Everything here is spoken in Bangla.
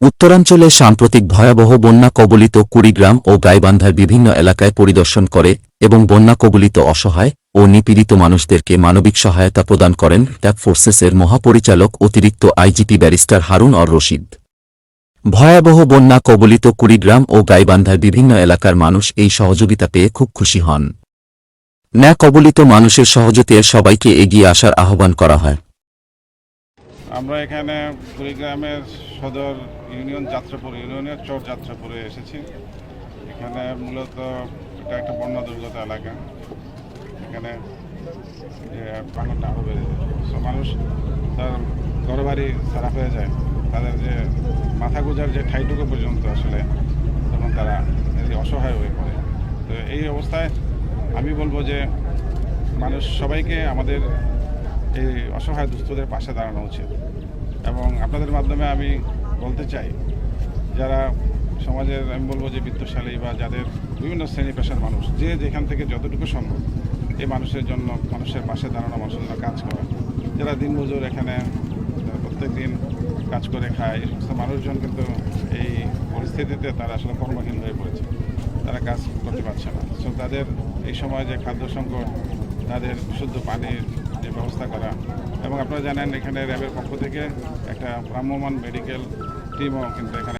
উত্তরাঞ্চলে সাম্প্রতিক ভয়াবহ বন্যা কবলিত কুড়িগ্রাম ও গাইবান্ধার বিভিন্ন এলাকায় পরিদর্শন করে এবং বন্যা কবলিত অসহায় ও নিপীড়িত মানুষদেরকে মানবিক সহায়তা প্রদান করেন ট্যাপ ফোর্সেসের মহাপরিচালক অতিরিক্ত আইজিপি ব্যারিস্টার হারুন অর রশিদ। ভয়াবহ বন্যা কবলিত কুড়িগ্রাম ও গাইবান্ধার বিভিন্ন এলাকার মানুষ এই সহযোগিতা পেয়ে খুব খুশি হন। ন্যা কবলিত মানুষের সহযোগিতায় সবাইকে এগিয়ে আসার আহ্বান করা হয়। আমরা এখানে কুড়িগ্রামের সদর ইউনিয়ন যাত্রাপুর, ইউনিয়নের চর যাত্রাপুরে এসেছি। এখানে মূলত এটা একটা বন্যা দুর্গত এলাকা। এখানে যে পানিটা আরও বেড়ে যায়। মানুষ তার ঘরবাড়ি সারা হয়ে যায়। তাদের যে মাথা গোজার যে ঠাইটুকু পর্যন্ত আসলে তখন তারা অসহায় হয়ে পড়ে। তো এই অবস্থায় আমি বলব যে মানুষ সবাইকে আমাদের এই অসহায় দুস্থদের পাশে দাঁড়ানো উচিত। এবং আপনাদের মাধ্যমে আমি বলতে চাই, যারা সমাজের, আমি বলব যে বিত্তশালী বা যাদের বিভিন্ন শ্রেণি পেশার মানুষ, যে যেখান থেকে যতটুকু সম্ভব এই মানুষের জন্য, মানুষের পাশে দাঁড়ানো মানুষের জন্য কাজ করা। যারা দিনমজুর এখানে প্রত্যেক দিন কাজ করে খায়, এই সমস্ত মানুষজন কিন্তু এই পরিস্থিতিতে তারা আসলে কর্মহীন হয়ে পড়েছে। তারা কাজ করতে পারছে না। সো তাদের এই সময় যে খাদ্য সংকট তাদের শুদ্ধ পানির যে ব্যবস্থা করা। এবং আপনারা জানেন, এখানে র্যাবের পক্ষ থেকে একটা ভ্রাম্যমান মেডিকেল টিমও কিন্তু এখানে